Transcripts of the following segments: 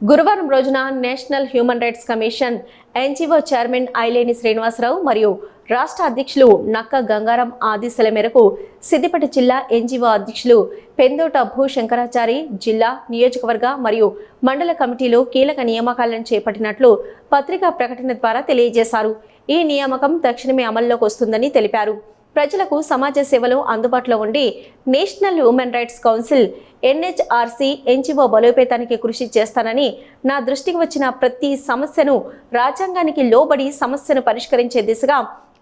గురువారం రోజున national human rights commission NGO chairman Aileni Srinivasarao మరియు రాష్ట్ర అధ్యక్షులు నక్క గంగారం ఆదేశాల మేరకు సిద్దిపేట జిల్లా ఎన్జిఓ అధ్యక్షులు పెందోట భూ శంకరాచారి జిల్లా నియోజకవర్గ మరియు మండల కమిటీలు కీలక నియామకాలను చేపట్టినట్లు పత్రికా ప్రకటన ద్వారా తెలియజేశారు. ఈ నియామకం తక్షణమే అమల్లోకి వస్తుందని తెలిపారు. ప్రజలకు సమాజ సేవలు అందుబాటులో ఉండి national human rights council NHRC NGO బలోపేతానికి కృషి చేస్తానని నా దృష్టికి వచ్చిన ప్రతి సమస్యను రాజ్యాంగానికి లోబడి సమస్యను పరిష్కరించే దిశగా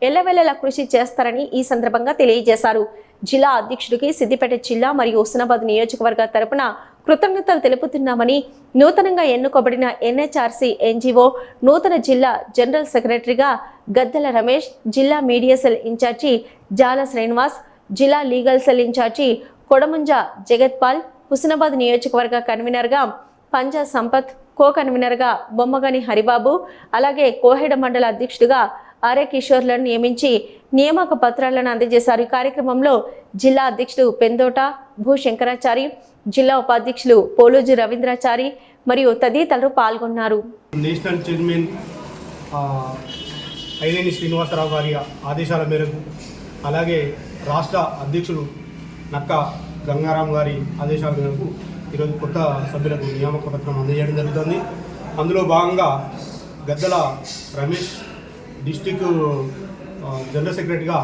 ఎల్లవెల్లలా కృషి చేస్తారని ఈ సందర్భంగా తెలియజేశారు. జిల్లా అధ్యక్షుడికి సిద్దిపేట జిల్లా మరియు హుస్నాబాద్ నియోజకవర్గ తరపున కృతజ్ఞతలు తెలుపుతున్నామని నూతనంగా ఎన్నుకోబడిన ఎన్హెచ్ఆర్సీ ఎన్జిఓ నూతన జిల్లా జనరల్ సెక్రటరీగా గద్దెల రమేష్ జిల్లా media cell incharge Jala Srinivas జిల్లా legal cell incharge Kodamunja Jagatpal Husnabad నియోజకవర్గ కన్వీనర్గా పంజా సంపత్ కో కన్వీనర్గా బొమ్మగని హరిబాబు అలాగే కోహెడ మండల అధ్యక్షుడిగా ఆర్ఏ కిషోర్లను నియమించి నియామక పత్రాలను అందజేశారు. ఈ కార్యక్రమంలో జిల్లా అధ్యక్షుడు పెందోట భూ శంకరాచారి జిల్లా ఉపాధ్యక్షులు పోలోజు రవీంద్రాచారి మరియు తదితరులు పాల్గొన్నారు. నేషనల్ చైర్మన్ ఐనేని శ్రీనివాసరావు గారి ఆదేశాల మేరకు అలాగే రాష్ట్ర అధ్యక్షులు నక్క గంగారాం గారి ఆదేశాల మేరకు ఈరోజు కొత్త సభ్యులకు నియామక పత్రం అందజేయడం జరుగుతుంది. అందులో భాగంగా గద్దల రమేష్ డిస్టిక్ జనరల్ సెక్రటరీగా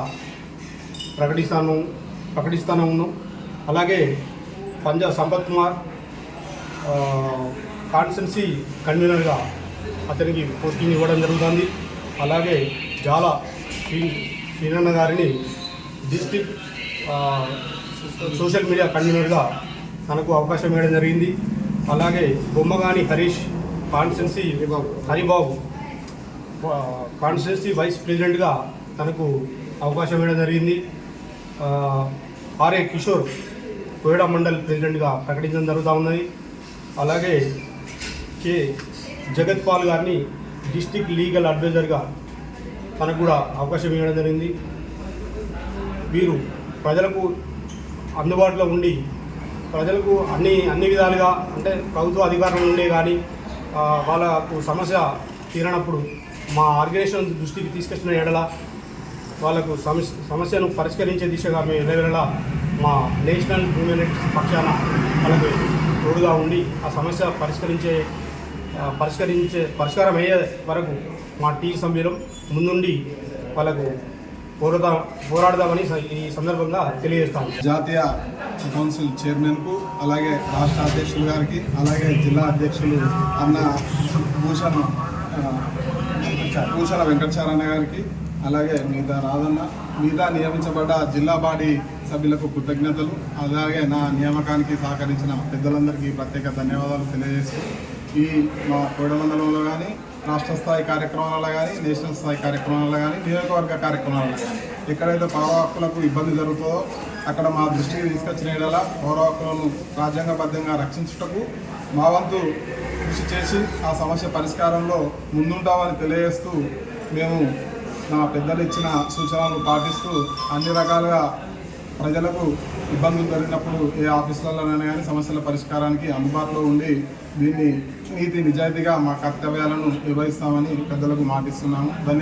ప్రకటిస్తాను ప్రకటిస్తాను ఉన్నాం. అలాగే పంజా సంపత్ కుమార్ కాన్స్టెన్సీ కన్వీనర్గా అతనికి పోస్టింగ్ ఇవ్వడం జరుగుతుంది. అలాగే జాల శ్రీనన్న గారిని డిస్టిక్ సోషల్ మీడియా కన్వీనర్గా తనకు అవకాశం ఇవ్వడం జరిగింది. అలాగే Bommagani Harish constituency Haribabu constituency vice ప్రెసిడెంట్గా తనకు అవకాశం ఇవ్వడం జరిగింది. ఆర్ఏ కిషోర్ కోయడా మండల్ ప్రెసిడెంట్గా ప్రకటించడం జరుగుతూ ఉన్నది. అలాగే కె. జగత్పాల్ గారిని డిస్టిక్ లీగల్ అడ్వైజర్గా తనకు కూడా అవకాశం ఇవ్వడం జరిగింది. వీరు ప్రజలకు అందుబాటులో ఉండి ప్రజలకు అన్ని అన్ని విధాలుగా అంటే ప్రభుత్వ అధికారం ఉండే కానీ వాళ్ళకు సమస్య తీరనప్పుడు మా ఆర్గనైజేషన్ దృష్టికి తీసుకొచ్చిన ఎడల వాళ్ళకు సమస్య సమస్యను పరిష్కరించే దిశగా మేము ఎల్లవేళలా మా నేషనల్ హ్యూమన్ రైట్స్ పక్షాన వాళ్ళకు తోడుగా ఉండి ఆ సమస్య పరిష్కరించే పరిష్కరించే పరిష్కారం అయ్యే వరకు మా టీం సభ్యులు ముందుండి వాళ్ళకు పోరాడదాం పోరాడదామని ఈ సందర్భంగా తెలియజేస్తాం. జాతీయ కౌన్సిల్ చైర్మన్కు అలాగే రాష్ట్ర అధ్యక్షులు గారికి అలాగే జిల్లా అధ్యక్షులు అన్న భూషణ భూషణ వెంకటచారణ గారికి అలాగే మిగతా రాధన్న మిగతా నియమించబడ్డ జిల్లా బాడీ సభ్యులకు కృతజ్ఞతలు. అలాగే నా నియామకానికి సహకరించిన పెద్దలందరికీ ప్రత్యేక ధన్యవాదాలు తెలియజేస్తూ ఈ మా కోడమండలంలో కానీ రాష్ట్ర స్థాయి కార్యక్రమాలలో కానీ నేషనల్ స్థాయి కార్యక్రమాలలో కానీ నియోజకవర్గ కార్యక్రమాలలో కానీ ఎక్కడైతే పౌర హక్కులకు ఇబ్బంది జరుగుతుందో అక్కడ మా దృష్టికి తీసుకొచ్చిన యెడల పౌర హక్కులను రాజ్యాంగబద్ధంగా రక్షించుటకు మా వంతు కృషి చేసి ఆ సమస్య పరిష్కారంలో ముందుంటామని తెలియజేస్తూ మేము నా పెద్దలు ఇచ్చిన సూచనలు పాటిస్తూ అన్ని రకాలుగా ప్రజలకు ఇబ్బందులు జరిగినప్పుడు ఏ ఆఫీసులలోనైనా కానీ సమస్యల పరిష్కారానికి అందుబాటులో ఉండి దీన్ని నీతి నిజాయితీగా మా కర్తవ్యాలను నిర్వహిస్తామని పెద్దలకు మాటిస్తున్నాము.